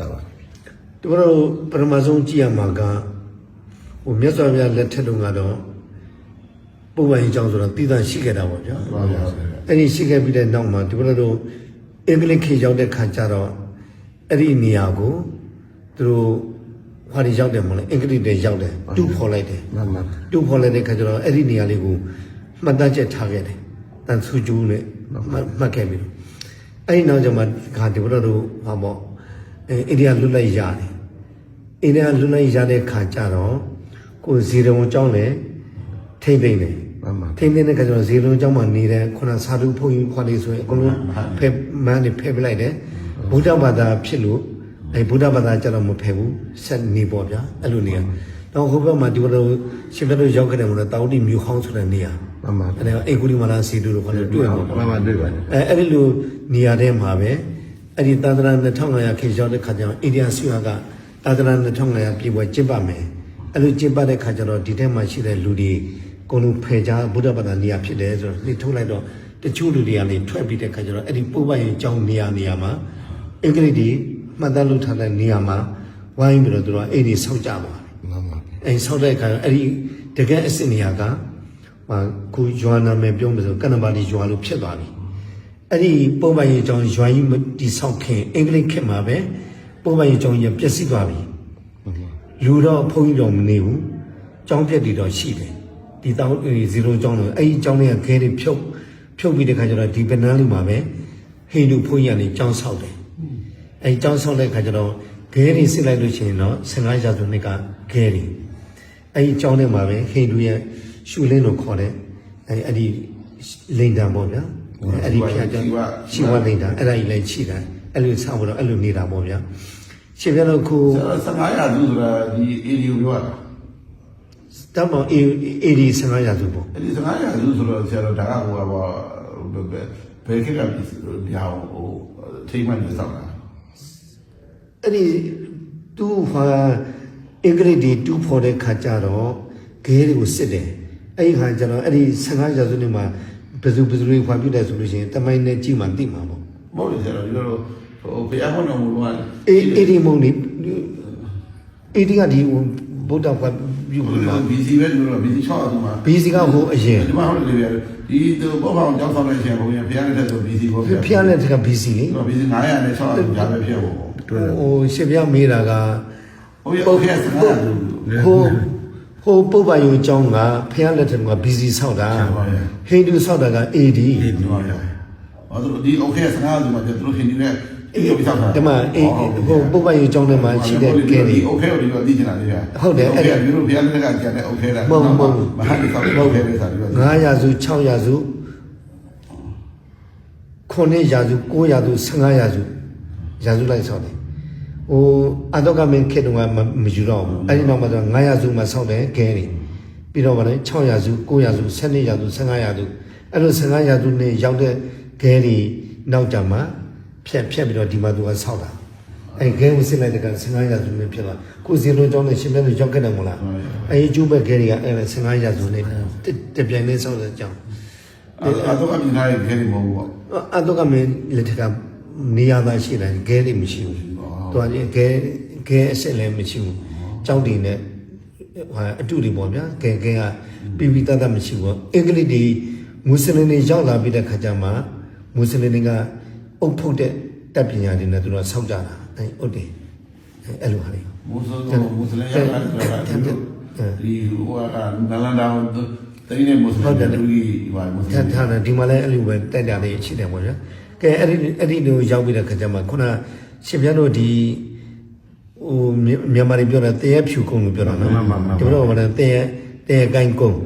ဒါပါသူတို့ပထမဆုံးကြည့်ရမှာကဟိုမြတ်စွာဘုရားလက်ထက်တုန်းကတော့ပုံမှန်အကြောင်းဆိုတော့တည်တံ့ရှိခဲ့တာပေါ့ဗျာပါပါအဲ့ဒီရှိခဲ့ပြီးတဲ့နောက်မှာဒီဘက်တို့အင်္ဂလိပ်ခေတ်ရောက်တဲ့ခါကျတော့အဲ့ဒီနေရာကိုသူတို့ဟာဒီရောက်တယ်မဟုတ်လားအင်္ဂလိပ်တွေရောက်တယ်တူဖော်လိုက်တယ်မှန်မှန်တူဖော်လိုက်တဲ့ခါကျတော့အဲ့ဒီနေရာလေးကိုမှတ်သားချက်ထားခဲ့တယ်တန်ဆူကျူးနဲ့မှတ်မှတ်ခဲ့ပြီအဲ့ဒီနောက်ကျမှခါဒီဘက်တို့ဟာပေါ့ အဲအိန္ဒိယလွတ်လပ်ရတယ်အိန္ဒိယလွတ်လပ်ရတဲ့ခါကျတော့ကိုယ်ဇီရုံအကြောင်းလည်းထိမ့်သိမ့်တယ်မှန်မှန်ထိမ့်သိမ့်တဲ့ခါကျတော့ဇီရုံအကြောင်းမှာနေတဲ့ခုနစာဓုဖုန်ကြီးခွာလေးဆိုရင်အကုန်လုံးဖဲမန်းနေဖဲပလိုက်တယ်ဗုဒ္ဓဘာသာဖြစ်လို့အဲဗုဒ္ဓဘာသာကျတော့မဖဲဘူးဆက်နေပေါ့ဗျာအဲ့လိုနေရတော့ဟိုဘက်မှာဒီဘက်တို့ရှင်ဘက်တို့ရောက်ခဲ့တယ်မို့လို့တာဝတိမြို့ဟောင်းဆိုတဲ့နေရာမှန်မှန်အဲ့ဒါအေကူလီမာလာစီတူတို့ခေါ်လို့တွေ့မှာပေါ့မှန်မှန်တွေ့ပါတယ်အဲအဲ့ဒီလိုနေရာထဲမှာပဲ အဲ့ဒီသာသနာ2500ခေတ်ရောက်တဲ့ခါကျတော့အိန္ဒိယဆီယာကသာသနာ2500ပြည်ပွဲကျင်းပမယ်အဲ့လိုကျင်းပတဲ့ခါကျတော့ဒီထဲမှာရှိတဲ့လူတွေအကုန်လုံးဖယ်ကြဗုဒ္ဓဘာသာနေရာဖြစ်တယ်ဆိုတော့နှိထုတ်လိုက်တော့တချို့လူတွေကနေထွက်ပြီးတဲ့ခါကျတော့အဲ့ဒီပုပ္ပယင်ကျောင်းနေရာနေရာမှာအင်္ဂလိပ်တွေမှတ်သားလုပ်ထားတဲ့နေရာမှာဝိုင်းပြီးတော့သူတို့ကအဲ့ဒီဆောက်ကြပါတယ်မှန်မှန်အဲဆောက်တဲ့အခါအဲ့ဒီတကယ်အစ်စ်နေရာကဟာခုယွာနာမယ်ပြောမယ်ဆိုကန္နပါတီယွာလို့ဖြစ်သွားပြီ အဲ့ဒီပုံပိုင်ရေးအကြောင်းယွာကြီးမတိဆောက်ခင်အင်္ဂလိပ်ခေတ်မှာပဲပုံပိုင်ရေးအကြောင်းကြီးပျက်စီးသွားပြီလူတော့ဖုန်းကြီးတော့မနေဘူးကျောင်းပြက်တွေတော့ရှိတယ်ဒီတောင်းဇီရိုကျောင်းတော့အဲ့ဒီကျောင်းတွေကခဲတွေဖြုတ်ဖြုတ်ပြီးတဲ့ခါကျတော့ဒီဗနန်းလူမှာပဲဟိန္ဒူဘုန်းကြီးကနေကျောင်းဆောက်တယ်အဲကျောင်းဆောက်တဲ့ခါကျတော့ဂဲတွေစစ်လိုက်လို့ရှိရင်တော့15ရာစုနှစ်ကဂဲတွေအဲဒီကျောင်းထဲမှာပဲဟိန္ဒူရဲ့ရှုလင်းလို့ခေါ်တဲ့အဲအဲ့ဒီလိန်တံပေါ့ဗျာ အဲအဲ့ဒီဖျားကျောင်းရှိဝလိန်တံအဲ့ဒါကြီးလည်းရှိတာအဲ့လိုဆောက်တော့အဲ့လိုနေတာပေါ့ဗျာရှင်ပြတော့ခုဆရာ15ရာစုဆိုတာဒီအေဒီယိုပြောတာတမောအေအေဒီ15ရာစုပေါ့အဲ့ဒီ15ရာစုဆိုတော့ဆရာတော်ဒါကဟိုကဘောဘယ်ဘယ်ခေတ်ကဒီဟာဟိုထိမှန်နေဆောင်တာအဲ့ဒီသူဟာအင်္ဂလိပ်တွေတူဖော်တဲ့ခါကျတော့ဂဲတွေကိုစစ်တယ်အဲ့ဒီခါကျတော့အဲ့ဒီ15ရာစုနှစ်မှာ ဘယ်သူဘယ်သူတွေခွန်ပြုတယ်ဆိုလို့ရှိရင်တမိုင်းနဲ့ကြည့်မှသိမှာပေါ့မဟုတ်ဘူးဆရာတော်ဒီလိုဟိုဘုရားဟောတော်မူတော့အေးအေးဒီမုံနေအေးဒီကဒီဗုဒ္ဓဘာသာပြုမှာ BC ပဲလို့တော့ BC 6အောင်မှာ BC ကဟိုအရင်ဒီမှာဟုတ်တယ်လေဒီသူဘောဘောင်ကြောင်းဆောင်နေခြင်းဘုရားဘုရားနဲ့တက်ဆို BC ဘောဘုရားနဲ့တက်က BC လေ BC 900နဲ့6အောင်ဒါပဲဖြစ်ဖို့ဟိုရှင်ပြမေးတာကဟုတ်ရဲ့ဟုတ်ရဲ့ဟို ဟိုပုပ္ပယုံကျောင်းကဖျားလက်တကဘီစီဆောက်တာဟိန္ဒူဆောက်တာကအေဒီ ဒီမှာရဟောသူဒီโอเค15ရာစုမှာကျသူတို့ဟင်ဒီနဲ့အေးပြီးဆောက်တာ ဒီမှာအေးဟိုပုပ္ပယုံကျောင်းထဲမှာရှိတဲ့ကဲတွေ โอเคကိုဒီတော့သိချင်တာလေဗျာ ဟုတ်တယ်အဲ့ အဲ့ ဒါ ဒါမျိုးဘုရားလက်ကကြတယ်โอเคလား မဟုတ်ဘူးမဟုတ်ဘူး မဟာဒီဆောက်โอเคလေဆိုပြီးတော့ 9ရာစု6ရာစု9ရာစု9ရာစု15ရာစုရာစုလိုက်ဆောက်တယ် ဟိုအတော့ကမင်းခေတုံးကမမယူတော့ဘူးအဲ့ဒီနောက်မှာဆို9ရာစုမှာဆောက်တယ်ခဲတွေပြီးတော့ဗါလဲ6ရာစု9ရာစု12ရာစု15ရာစုအဲ့လို15ရာစုနဲ့ရောက်တဲ့ခဲတွေနောက်ကြမှာဖြက်ဖြက်ပြီးတော့ဒီမှာသူကဆောက်တာအဲ့ခဲကိုစစ်လိုက်တဲ့က15ရာစုနဲ့ဖြစ်သွားကိုစီလုံးကျောင်းနဲ့ရှင်မဲလို့ရောက်ခဲ့တယ်မို့လားအဲ့ဒီကျိုးဘက်ခဲတွေကအဲ့15ရာစုနဲ့တပြိုင်တည်းဆောက်တဲ့အကြောင်းအဲ့တော့အမြင်ထားရခဲ့တယ်မဟုတ်ဘူးပေါ့အတော့ကမင်းလက်ထက်ကနေရာသားရှိတယ်ဂဲတွေမရှိဘူး။ တော်ကြီးဂဲဂဲအစ်စ်လည်းမရှိဘူး။ကြောက်တွေနဲ့ဟာအတူတွေပေါ့ဗျာ။ဂဲဂဲကပြပြတတ်တတ်မရှိဘူး။အင်္ဂလိပ်တွေမွတ်စလင်တွေရောက်လာပြီးတဲ့ခါကျမှမွတ်စလင်တွေကအုပ်ဖုတ်တဲ့တပ်ပညာတွေနဲ့သူတို့ဆောက်ကြတာ။အဲဥတ်တယ်။အဲ့လိုဟာလေမုစလင်မုစလင်ရောက်လာတယ်ဒီဟိုကနလန်ဒါတိုင်းနေမုစလင်တူကြီးပါမုစလထင်ပ်ထားတယ်ဒီမှာလည်းအဲ့လိုပဲတက်ကြလေးရှိတယ်ပေါ့ဗျာကဲအဲ့ဒီအဲ့ဒီလိုရောက်ပြီးတဲ့ခါကျမှခုန ရှင်ပြတ်တို့ဒီဟိုမြန်မာတွေပြောတာတရက်ဖြူကုန်းလို့ပြောတာနော်ဒီလိုပါတော့တရက်တရက်ကိုင်းကုန်း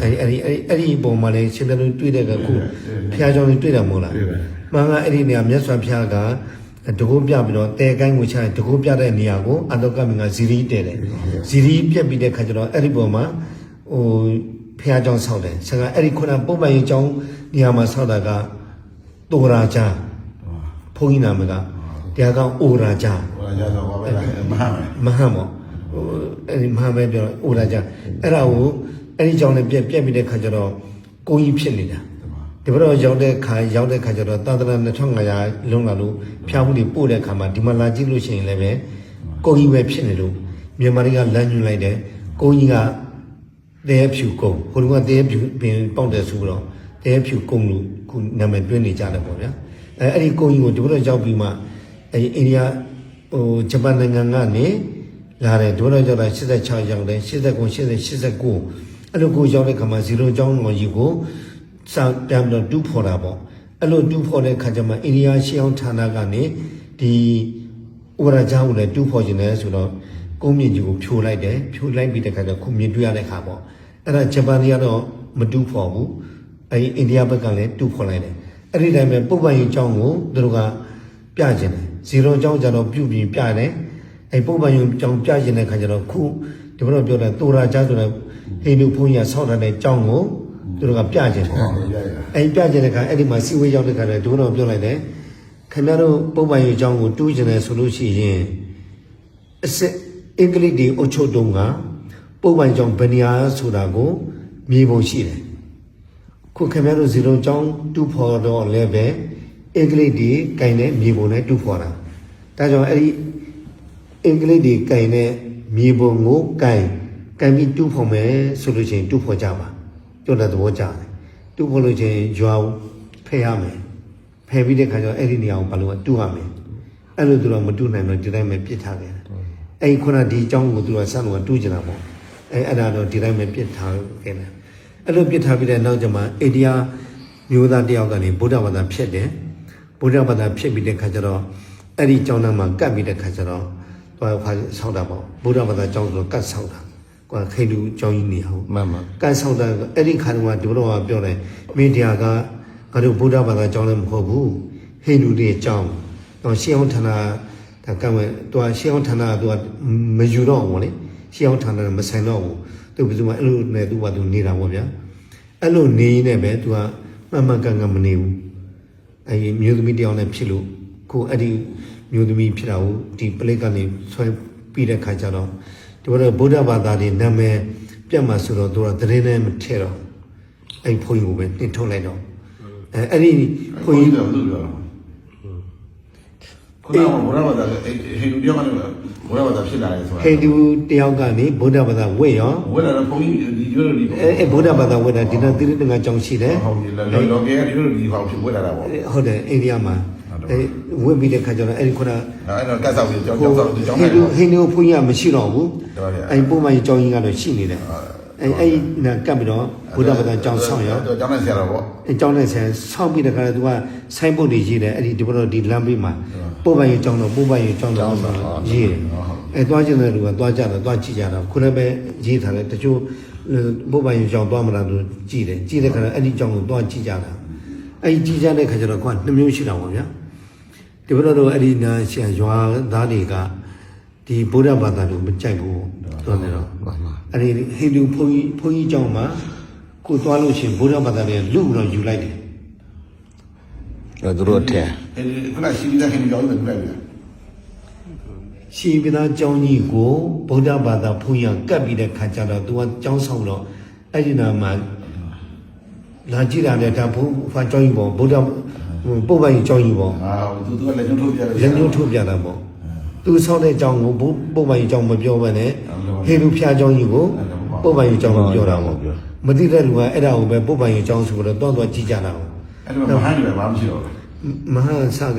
အဲ့ဒီအဲ့ဒီအဲ့ဒီပုံမှာလည်းရှင်ပြတ်တို့တွေ့တဲ့ကခုဖျားကြောင်တွေ့တာမဟုတ်လားမှန်ကအဲ့ဒီနေရာမြတ်စွာဘုရားကတကုတ်ပြပြီးတော့တဲကိုင်းကိုချရင်တကုတ်ပြတဲ့နေရာကိုအတောကမင်ကဇီရီတဲတယ်ဇီရီပြက်ပြီးတဲ့ခါကျတော့အဲ့ဒီပုံမှာဟိုဖះเจ้าဆောက်တယ်ဆရာကအဲ့ဒီခုနပုံမှန်ရေးเจ้าနေရာမှာဆောက်တာကတိုရာချာဘုန်းကြီးနာမည်က တရားကောင်းအိုရာကြဟိုရရတော့ဘာပဲလဲမဟာမယ်မဟာမောဟိုအဲ့ဒီမဟာပဲပြောအိုရာကြအဲ့ဒါကိုအဲ့ဒီကြောင့်လည်းပြက်ပြက်ပြီးတဲ့ခါကျတော့ကိုကြီးဖြစ်နေတာဒီဘက်တော့ရောက်တဲ့ခါရောက်တဲ့ခါကျတော့သာသနာ2500လုံးလာလို့ဖျားဘူးတွေပို့တဲ့ခါမှာဒီမှာလာကြည့်လို့ရှိရင်လည်းပဲကိုကြီးပဲဖြစ်နေလို့မြန်မာတွေကလမ်းညွှန်လိုက်တယ်ကိုကြီးကတဲဖြူကုံဟိုလူကတဲဖြူပင်ပေါက်တယ်ဆိုတော့တဲဖြူကုံလို့ခုနာမည်တွင်းနေကြတယ်ပေါ့ဗျာအဲအဲ့ဒီကိုကြီးကိုဒီဘက်တော့ရောက်ပြီးမှ အဲအိန္ဒိယဟိုဂျပန်နိုင်ငံကနေလာတယ်ဒီဘက်တော့ရောက်တာ86ရောက်တယ်89 80 89အဲ့လိုကိုရောက်တဲ့ခါမှာဇီရိုကျောင်းတော်ကြီးကိုစပြန်ပြီးတော့တူးဖော်တာပေါ့အဲ့လိုတူးဖော်တဲ့ခါကျမှအိန္ဒိယရှေးအောင်ဌာနကနေဒီဥရဂျာကိုလည်းတူးဖော်ခြင်းလဲဆိုတော့ကုန်းမြင့်ကြီးကိုဖြိုလိုက်တယ်ဖြိုလိုက်ပြီးတဲ့ခါကျခုမြင်တွေ့ရတဲ့ခါပေါ့အဲ့ဒါဂျပန်တွေကတော့မတူးဖော်ဘူးအဲ့ဒီအိန္ဒိယဘက်ကလည်းတူးဖော်လိုက်တယ်အဲ့ဒီတိုင်းပဲပုပ္ပယင်ကျောင်းကိုသူတို့ကပြခြင်းတယ် ဇီရောကျောင်းကျတော့ပြုပြင်ပြတယ်အဲ့ပုပ္ပယင်ကျောင်းပြခြင်းတဲ့ခါကျတော့ခုဒီဘက်တော့ပြောတယ်တူရာဂျာဆိုတဲ့ဟိန္ဒူဘုန်းကြီးကဆောက်ထားတဲ့ကျောင်းကိုသူတို့ကပြခြင်းတယ်ဟုတ်ရရအဲ့ပြကျင်တဲ့ခါအဲ့ဒီမှာစီဝေးရောက်တဲ့ခါလည်းဒုတော်ပြောလိုက်တယ်ခင်ဗျားတို့ပုံပိုင်ရေးအကြောင်းကိုတူးကျင်တယ်ဆိုလို့ရှိရင်အစစ်အင်္ဂလိပ်တွေအုပ်ချုပ်တုံးကပုံပိုင်ကြောင့်ဗနီယာဆိုတာကိုမြေပုံရှိတယ်ခုခင်ဗျားတို့ဇီရုံကြောင်းတူးဖော်တော့လည်းပဲ အင်္ဂလိပ်တွေကင်တဲ့မြေပုံနဲ့တူးဖော်တာဒါကြောင့်အဲ့ဒီအင်္ဂလိပ်တွေကင်တဲ့မြေပုံကိုကင်ကင်ပြီးတူးဖော်မယ်ဆိုလို့ရှိရင်တူးဖော်ကြပါပြောတဲ့သဘောကြတယ်တူဖို့လို့ချင်းရွာကိုဖယ်ရမယ်ဖယ်ပြီးတဲ့ခါကျတော့အဲ့ဒီနေရာကိုဘာလို့တူရမယ်အဲ့လိုသူတော့မတူနိုင်တော့ဒီတိုင်းပဲပြစ်ထားခဲ့တယ်အဲ့ဒီခုနဒီအကြောင်းကိုသူကစတော့တူးကြတာပေါ့အဲ့အဲ့ဒါတော့ဒီတိုင်းပဲပြစ်ထားခဲ့တယ်အဲ့လိုပြစ်ထားပြီးတဲ့နောက်ကျမှအိန္ဒိယမျိုးသားတယောက်ကနေဗုဒ္ဓဘာသာဖြစ်တယ် ဗုဒ္ဓဘာသာဖြစ်ပြီးတဲ့ခါကျတော့အဲ့ဒီကျောင်းသားမှာကတ်ပြီးတဲ့ခါကျတော့သွားဖာဆောက်တာပေါ့ဗုဒ္ဓဘာသာကျောင်းဆိုတော့ကတ်ဆောက်တာကွာခိန္ဒူကျောင်းကြီးနေအောင်မှန်မှန်ကန်ဆောင်တာအဲ့ဒီခါတုန်းကဒီဘတော်ကပြောတယ်မင်းတရားကငါတို့ဗုဒ္ဓဘာသာကျောင်းလည်းမဟုတ်ဘူးဟိန္ဒူတွေကျောင်းတော့ရှေးအောင်ဌာနဒါကံဝဲသူကရှေးအောင်ဌာနကသူကမယူတော့ဘူးလေရှေးအောင်ဌာနကမဆိုင်တော့ဘူးသူဘယ်သူမှအဲ့လိုနဲ့သူကသူနေတာပေါ့ဗျာအဲ့လိုနေနေပဲသူကမှန်မှန်ကန်ကန်မနေဘူး အဲ့ဒီမျိုးသမီးတယောက်နဲ့ဖြစ်လို့ကိုအဲ့ဒီမျိုးသမီးဖြစ်တာကိုဒီပလိတ်ကနေဆွဲပြီးတဲ့ခါကျတော့ဒီဘတော်ဗုဒ္ဓဘာသာတွေနာမည်ပြတ်မှာဆိုတော့သူကသတင်းနဲ့မထည့်တော့အဲ့ဘုန်းကြီးကိုပဲတင်ထုတ်လိုက်တော့အဲအဲ့ဒီဘုခွန်းန်ကြီးကြီးတို့ပြောတာ ခုနကဘောရဘာသာဟိန္ဒူတယောက်ကလည်းဘောရဘာသာဖြစ်လာတယ်ဆိုတာဟိန္ဒူတယောက်ကနေဗုဒ္ဓဘာသာဝတ်ရောဝဲလာတော့ခွန်ကြီးဒီလိုဒီအဲအဲဗုဒ္ဓဘာသာဝတ်တာဒီတော့တိရတငါကြောင့်ရှိတယ်ဟုတ်ပြီလောလောကဲဒီလိုဒီဟောက်ဖြစ်ဝဲလာတာပေါ့ဟုတ်တယ်အိန္ဒိယမှာအဲဝတ်ပြီးတဲ့ခါကျတော့အဲ့ဒီခုနအဲ့တော့ကတ်ဆောက်ပြီးကြောင်းကြောင်းဆောက်ကြောင်းဟိဟဲ့န္ဒူဟိန္ဒူဘုန်းကြီးကမရှိတော့ဘူးတော်တယ်အဲ့ပုံမှန်ကြောင်းကြီးကတော့ရှိနေတယ် အဲအဲ့နာကပ်ပြီးတော့ဗုဒ္ဓဘာသာကြောင်းဆောင်ရောကြောင်းနဲ့ဆရာတော်ပေါ့အကြောင်းနဲ့ဆန်ဆောင်းပြီးတဲ့ခါကျသူကဆိုင်းပုတ်တွေရေးတယ်အဲ့ဒီဒီဘတော့ဒီလမ်းဘေးမှာပို့ပိုင်ရေးကြောင်းတော့ပို့ပိုင်ရေးကြောင်းတော့ရေးတယ်အဲသွားကျင်တဲ့လူကသွားကြတာသွားကြည့်ကြတာခုလည်းပဲရေးထားတယ်တချို့ပို့ပိုင်ရေးကြောင်းသွားမလားသူကြည့်တယ်ကြည့်တဲ့ခါကျအဲ့ဒီကြောင်းကိုသွားကြည့်ကြတာအဲ့ဒီကြည့်ကြတဲ့ခါကျတော့ကွာနှစ်မျိုးရှိတာပေါ့ဗျာဒီဘတော့အဲ့ဒီနာရှန်ရွာသားတွေက ဒီဗုဒ္ဓဘာသာကိုမကြိုက်ဘူးသွားတယ်တော့မှန်မှန်အဲ့ဒီဟိန္ဒူဘုန်းကြီးဘုန်းကြီးကျောင်းမှာကိုသွားလို့ရှိရင်ဗုဒ္ဓဘာသာတွေလူပြီးတော့ယူလိုက်တယ်အဲသူတို့ထဲအဲ့ဒီခုနရှိပြီးသားခင်ကြောင်းတွေပြလိုက်ပြီရှိပိသားကျောင်းကြီးကိုဗုဒ္ဓဘာသာဘုန်းကြီးကကပ်ပြီးတဲ့ခါကျတော့သူကကျောင်းဆောင်တော့အဲ့ဒီနာမှာလာကြည့်တာလေဒါဘုဖာကျောင်းကြီးပေါ့ဗုဒ္ဓပုပ္ပယကျောင်းကြီးပေါ့အာသူသူကလည်းညှို့ထုတ်ပြတယ်လက်ညှိုးထုတ်ပြတာပေါ့ သူဆောက်တဲ့ကျောင်းကိုဘုပုပ္ပယကျောင်းမပြောဘဲနဲ့ဟေလူဖျားကျောင်းကြီးကိုပုပ္ပယကျောင်းကိုပြောတာပေါ့မသိတဲ့လူကအဲ့ဒါကိုပဲပုပ္ပယကျောင်းဆိုတော့တွန်းတွန်းကြည့်ကြတာပေါ့အဲ့တော့မဟန်တယ်ဘာမှမရှိတော့ဘူးမဟာဆက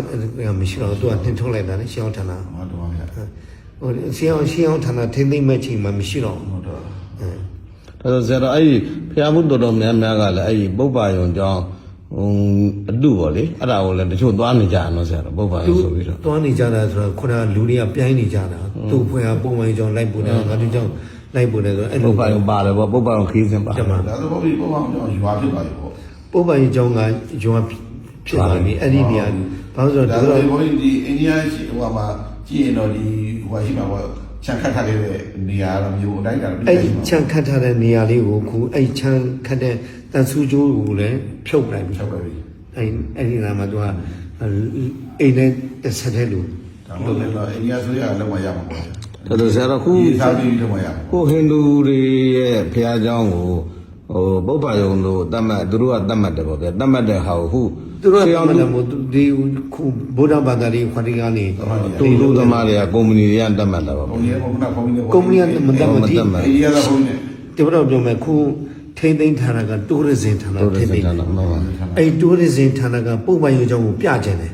မရှိတော့သူကနှင်ထုတ်လိုက်တာလေရှေးအောင်ဌာနဟောတော့ပါဗျာဟိုရှေးအောင်ရှေးအောင်ဌာနထိမ့်သိမ့်မဲ့ချိန်မှာမရှိတော့ဘူးဟုတ်တော့ဒါဆိုဆရာတော်အဲ့ဒီဖျားမှုတော်တော်များများကလည်းအဲ့ဒီပုပ္ပါယုံကြောင်း ဟိုအတုပေါ့လေအဲ့ဒါကိုလည်းတချို့သွားနေကြတယ်နော်ဆရာတော်ပုပ္ပါယုံဆိုပြီးတော့တွားနေကြတာဆိုတော့ခုနကလူတွေကပြိုင်းနေကြတာသူ့ဖွယ်ကပုံမှန်ကြောင့်လိုက်ပို့တယ်ငါတို့ကြောင့်လိုက်ပို့တယ်ဆိုတော့အဲ့ပုလိုပ္ပါယုံပါတယ်ပေါ့ပုပ္ပါယုံခီးစင်ပါကျမဒါဆိုဘောပြီးပုံမှန်ကြောင်းရွာဖြစ်ပါပြီပေါ့ပုပ္ပယကျောင်းကဂျွန်ဖြစ်သွားပြီအဲ့ဒီနေရာဘာလို့ဆိုဒါတော့ဆိုသူဘောပြီးဒီအိန္ဒိယရှိဟိုမှာကြည့်ရင်တော့ဒီဟိုရှိမှာပေါ့ ခြံခတ်ထားတဲ့နေရာတော့မျိုးအတိုင်းကတော့အဲ့ဒီခြံခတ်ထားတဲ့နေရာလေးကိုခုအဲ့ခြံခတ်တဲ့တန်ဆူကျိုးကိုလည်းဖြုတ်လိုက်ပြီဖြုတ်လိုက်ပြီအဲ့အဲ့ဒီနာမှာသူကအိမ်နဲ့တစ်ဆက်တည်းလို့ဒါမှမဟုတ်အိန္ဒိယဆိုရလောက်မရမှာပေါ့တော်တော်ဆရာခုသာပြီးလောက်မရမှာကိုဟိန္ဒူတွေရဲ့ဘုရားကျောင်းကိုဟိုပုပ္ပါယုံလို့တတ်မှတ်သူတို့ကတတ်မှတ်တယ်ပေါ့ဗျာတတ်မှတ်တဲ့ဟာကိုဟုတ် သူတို့ကရှေးတောအောင်င်းတလူယ်မို့ဒီခုဗုဒ္ဓဘာသာလေးခွန်တီကနေတူလူသမားတွေကကုမ္ပဏီတွေကတတ်မှတ်တာပါဘုံပေါ့ကြီးကဘုံကဘုံကြီးကုမ္ပဏီကမတတ်မတိမတတ်မှတ်အေးရတာဘုံနဲ့တပတော့ပြောမယ်ခုထိမ့်သိမ်းဌာနကတိုးရစင်ဌာနတို့ရထိမ့်စသိမ်းတာနော်မှန်ပါဩအဲ့တိုးရစင်ဌာနကပုံမှန်ရုံကြောင့်ကိုပြကျင်တယ်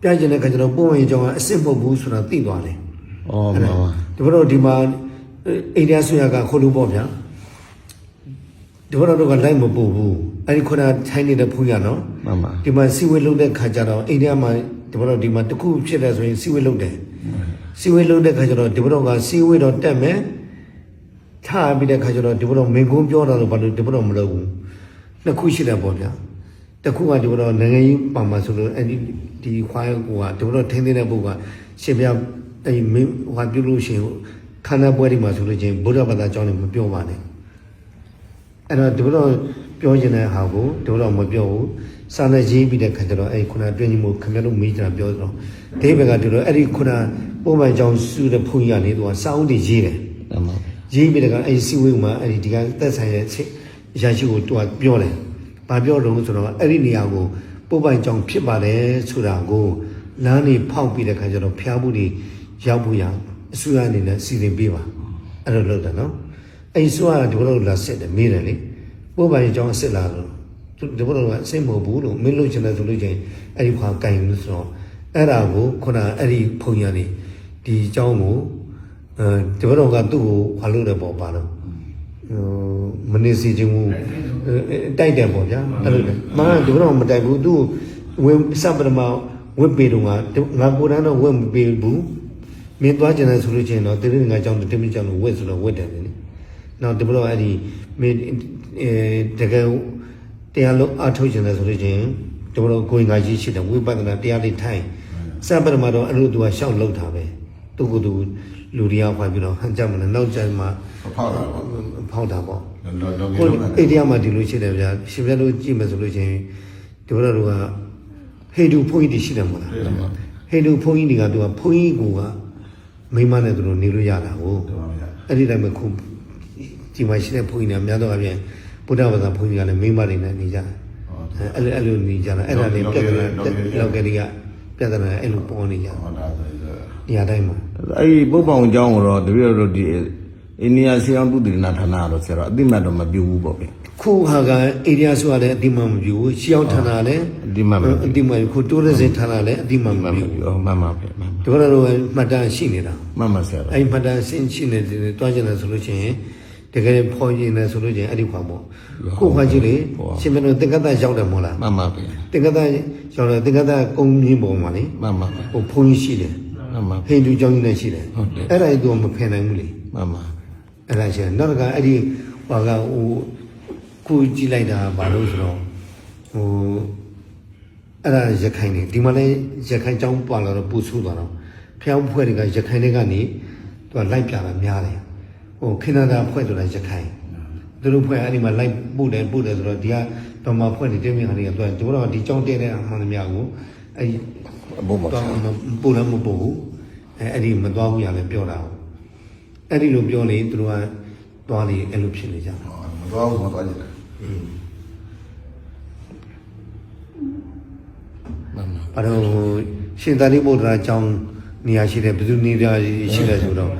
ပြကျင်တဲ့ခါကျတော့ပုံမှန်ရုံကြောင့်ကအစ်စ်မဟုတ်ဘူးဆိုတာသိသွားတယ်ဩမှန်ပါတပတော့ဒီမှာအိန္ဒိယဆွေရကခိုးလို့ပေါ့ဗျာတပတော့တော့ကလိုက်မပို့ဘူး အဲ့ဒီခုနထိုင်းနေတဲ့ဖူးရနော်မှန်ပါဒီမှာစီဝေးလုပ်တဲ့ခါကျတော့အိန္ဒိယမှာဒီဘက်တော့ဒီမှာတစ်ခုဖြစ်တယ်ဆိုရင်စီဝေးလုပ်တယ်စီဝေးလုပ်တဲ့ခါကျတော့ဒီဘက်တော့ကစီဝေးတော့တက်မယ်ထားပြီးတဲ့ခါကျတော့ဒီဘက်တော့မင်ကုန်းပြောတာလို့ဘာလို့ဒီဘက်တော့မလုပ်ဘူးနှစ်ခုရှိတယ်ပေါ့ဗျာတစ်ခုကဒီဘက်တော့နိုင်ငံရေးပါမှာဆိုလို့အဲ့ဒီဒီခွားကိုကဒီဘက်တော့ထင်းနေတဲ့ပုဂ္ဂိုလ်ကရှင်ပြအဲ့ဒီမင်းဟိုပြုလို့ရှိရင်ခန္ဓာပွဲဒီမှာဆိုလို့ချင်းဗုဒ္ဓဘာသာအကြောင်းလည်းမပြောပါနဲ့အဲ့တော့ဒီဘတော့ ပြောချင်တဲ့ဟာကိုဒီဘတော့မပြောဘူးစာနဲ့ရေးပြီးတဲ့ခါကျတော့အဲ့ဒီခုနအတွင်းကြီးမို့ခင်ဗျားတို့မေးကြတာပြောတော့ဒိဗေကဒီလိုအဲ့ဒီခုနပုံမှန်ကြောင်စုတဲ့ဖုန်ကြီးကနေသူကစာအုပ်တွေရေးတယ်မှန်ပါရေးပြီးတဲ့ကအဲ့ဒီစီဝေးမှာအဲ့ဒီဒီကသက်ဆိုင်ရဲ့အရာရှိကိုသူကပြောတယ်။ဘာပြောတော့ဆိုတော့အဲ့ဒီနေရာကိုပုံမှန်ကြောင်ဖြစ်ပါတယ်ဆိုတာကိုလမ်းနေဖောက်ပြီးတဲ့ခါကျတော့ဖျားမှုတွေရောက်ဖို့ရအစိုးရအနေနဲ့စီစဉ်ပေးပါအဲ့လိုလုပ်တယ်နော်။အဲ့ဒီဆိုရဒီဘလို့လာဆက်တယ်မေးတယ်လေ ပုံမှန်ကြောင်ဆက်လာတော့ဒီဘလို့ကအစိမ့်မဟုတ်ဘူးလို့မင်းလို့ချင်တယ်ဆိုလို့ချင်းအဲ့ဒီခွာကင်လို့ဆိုတော့အဲ့ဒါကိုခုနအဲ့ဒီဖုန်ရနေဒီအကြောင်းကိုအဲဒီဘက်တော့ကသူ့ကိုခွာလို့တယ်ပေါ့ပါတော့ဟိုမနေစီခြင်းဘူးအဲတိုက်တယ်ပေါ့ဗျာအဲ့လိုလေမကဒီဘက်တော့မတိုက်ဘူးသူ့ဝင်စပရမဝစ်ပေတော့ငါငါကိုယ်တန်းတော့ဝစ်မပေးဘူးမင်းသွားကျင်တယ်ဆိုလို့ချင်းတော့တိရိငါကြောင့်တိမိကြောင့်လို့ဝစ်ဆိုတော့ဝစ်တယ်လေနောက်ဒီဘက်တော့အဲ့ဒီမင်း အဲတကယ်တရားလုံးအထုတ်ကျင်တယ်ဆိုလို့ချင်းဒီဘက်တော့ကိုယ်ငါကြီးရှိတယ်ဝိပဿနာတရားလေးထိုင်စပရမတော့အဲ့လိုသူကရှောက်လောက်တာပဲသူ့ကိုယ်သူလူတွေကခွာပြီးတော့ဟန်ကြမလို့နောက်ကျမှဖောက်တာပေါ့ဖောက်တာပေါ့လောလောကိုလောအိန္ဒိယမှာဒီလိုရှိတယ်ဗျာရှင်ပြတို့ကြည့်မယ်ဆိုလို့ချင်းဒီဘက်တော့ကဟေဒူဘုန်းကြီးတွေရှိတယ်မဟုတ်လားဟေဒူဘုန်းကြီးတွေကသူကဘုန်းကြီးကမိမနဲ့သူတို့နေလို့ရတာကိုအဲ့ဒီတိုင်းမှာခုဒီမှာရှိတဲ့ဘုန်းကြီးတွေအများတော့အပြင် ဗုဒ္ဓဘာသာဘုန်းကြီးကလည်းမိမတွေနဲ့နေကြတယ်အဲ့လိုအဲ့လိုနေကြတာအဲ့ဒါလေးပြဿနာလောက်ကလေးကပြဿနာအဲ့လိုပေါ်နေကြတာဟောတာဆိုတော့နေရာတိုင်းမှာအဲ့ဒီပုပ္ပောင်အကြောင်းကိုတော့တပည့်တော်တို့ဒီအိန္ဒိယဆီအောင်သူတည်နာဌာနတော့ဆရာတော့အတိမတ်တော့မပြုဘူးပေါ့ဗျာခုဟာကအိန္ဒိယဆိုရတဲ့အတိမမပြူဘူးရှီအောင်ဌာနလည်းအတိမတ်မပြုအတိမခုတိုးရစင်ဌာနလည်းအတိမမမှန်ပြူပါမှန်ပါဗျာမှန်ပါတို့ရတော့မှတ်တမ်းရှိနေတာမှန်ပါဆရာအဲ့မှတ်တမ်းရှင်းရှိနေတယ်တွားကျင်တယ်ဆိုလို့ရှိရင် တကယ်ဖော်ရင်လည်းဆိုလို့ရှိရင်အဲ့ဒီခွာပေါ့ခုခွာကြည့်လေရှင်မတို့တင်ကတ်ရောက်တယ်မို့လားမှန်ပါဗျာတင်ကတ်ရောက်တယ်တင်ကတ်ကုန်းကြီးပုံမှာလေမှန်ပါဟိုဘုန်းကြီးရှိတယ်မှန်ပါဟိန္ဒူကျောင်းကြီးလည်းရှိတယ်ဟုတ်တယ်အဲ့ဒါကြီးတော့မဖယ်နိုင်ဘူးလေမှန်ပါအဲ့ဒါရှိတယ်နောက်တစ်ခါအဲ့ဒီဟိုကဟိုခုကြည့်လိုက်တာဘာလို့ဆိုတော့ဟိုအဲ့ဒါရခိုင်နေဒီမှာလည်းရခိုင်ကျောင်းပွာလာတော့ပူဆူသွားတော့ဖျောင်းဖွဲ့တွေကရခိုင်တွေကနေသူကလိုက်ပြတာများတယ် ဟိုခိနန္ဒာဖွဲ့ဆိုတာရခိုင်သူတို့ဖွဲ့အဲ့ဒီမှာလိုက်ပို့တယ်ပို့တယ်ဆိုတော့ဒီကတော်မှာဖွဲ့နေတင်းမြင်ဟာတွေကသူကကျွန်တော်တို့ကဒီကျောင်းတဲတဲ့အမှန်တများကိုအဲ့ဒီအဘုံမတော့ပို့လည်းမပို့ဘူးအဲအဲ့ဒီမသွားဘူးရလည်းပြောတာဟုတ်အဲ့ဒီလိုပြောလေသူတို့ကသွားလေအဲ့လိုဖြစ်နေကြတာမတော်ဘူးမတော်ကြည့်တယ်မှန်ပါဘာလို့ဟိုရှင်သာရိပုတ္တရာအကြောင်း နေရာရှိတယ်ဘယ်သူနေရာရှိတယ်ဆိုတော့